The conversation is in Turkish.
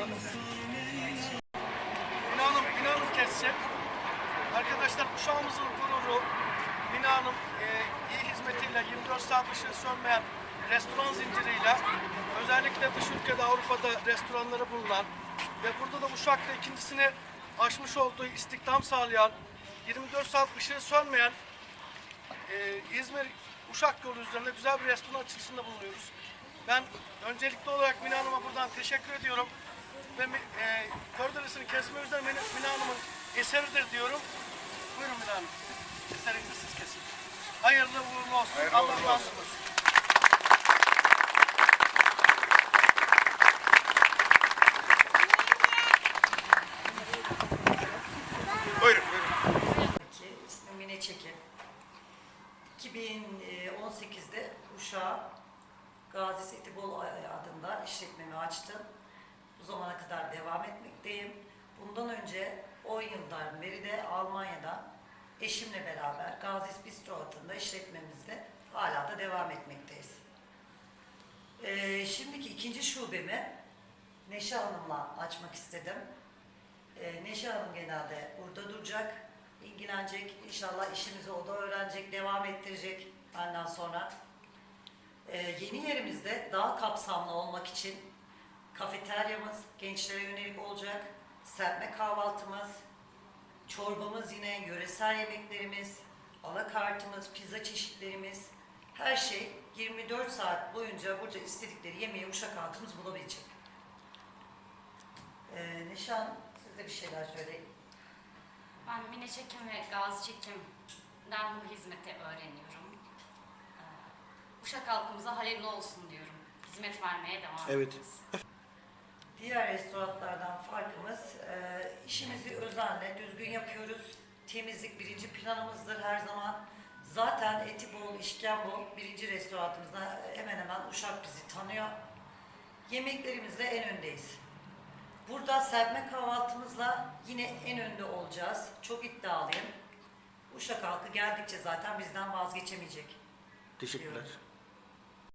Mine Hanım, Mine kesecek. Arkadaşlar Uşağımızın gururu Mine e, iyi hizmetiyle 24 saat ışığı sönmeyen restoran zinciriyle özellikle dış ülkede Avrupa'da restoranları bulunan ve burada da Uşak'ta ikincisini aşmış olduğu istihdam sağlayan 24 saat ışığı sönmeyen e, İzmir Uşak yolu üzerinde güzel bir restoran açılışında bulunuyoruz. Ben öncelikli olarak Mine Hanım'a buradan teşekkür ediyorum. Ve e, Kordolesini kesme üzere Mina, Hanım'ın eseridir diyorum. Buyurun Mina Hanım. Eserinizi siz kesin. Hayırlı uğurlu olsun. Hayırlı Allah razı olsun. olsun. Buyurun buyurun. İsmim Mine Çekin. 2018'de Uşak Gazi Setibol adında işletmemi açtım. Bu zamana kadar devam etmekteyim. Bundan önce 10 yıldan beri de Almanya'da eşimle beraber Gazi Bistro adında işletmemizde hala da devam etmekteyiz. Ee, şimdiki ikinci şubemi Neşe Hanım'la açmak istedim. Ee, Neşe Hanım genelde burada duracak, ilgilenecek. İnşallah işimizi o da öğrenecek, devam ettirecek benden sonra. Ee, yeni yerimizde daha kapsamlı olmak için kafeteryamız gençlere yönelik olacak, serpme kahvaltımız, çorbamız yine yöresel yemeklerimiz, alakartımız, pizza çeşitlerimiz, her şey 24 saat boyunca burada istedikleri yemeği Uşak halkımız bulabilecek. Ee, Nişan, siz de bir şeyler söyleyin. Ben Mine Çekim ve Gazi Çekim'den bu hizmeti öğreniyorum. Ee, Uşak halkımıza hayırlı olsun diyorum. Hizmet vermeye devam Evet. edeceğiz. Diğer restoranlardan farkımız e, işimizi özenle, düzgün yapıyoruz. Temizlik birinci planımızdır her zaman. Zaten eti bol, işken bol birinci restoranımızda hemen hemen Uşak bizi tanıyor. Yemeklerimizle en öndeyiz. Burada serpme kahvaltımızla yine en önde olacağız. Çok iddialıyım. Uşak halkı geldikçe zaten bizden vazgeçemeyecek. Teşekkürler. diyorum.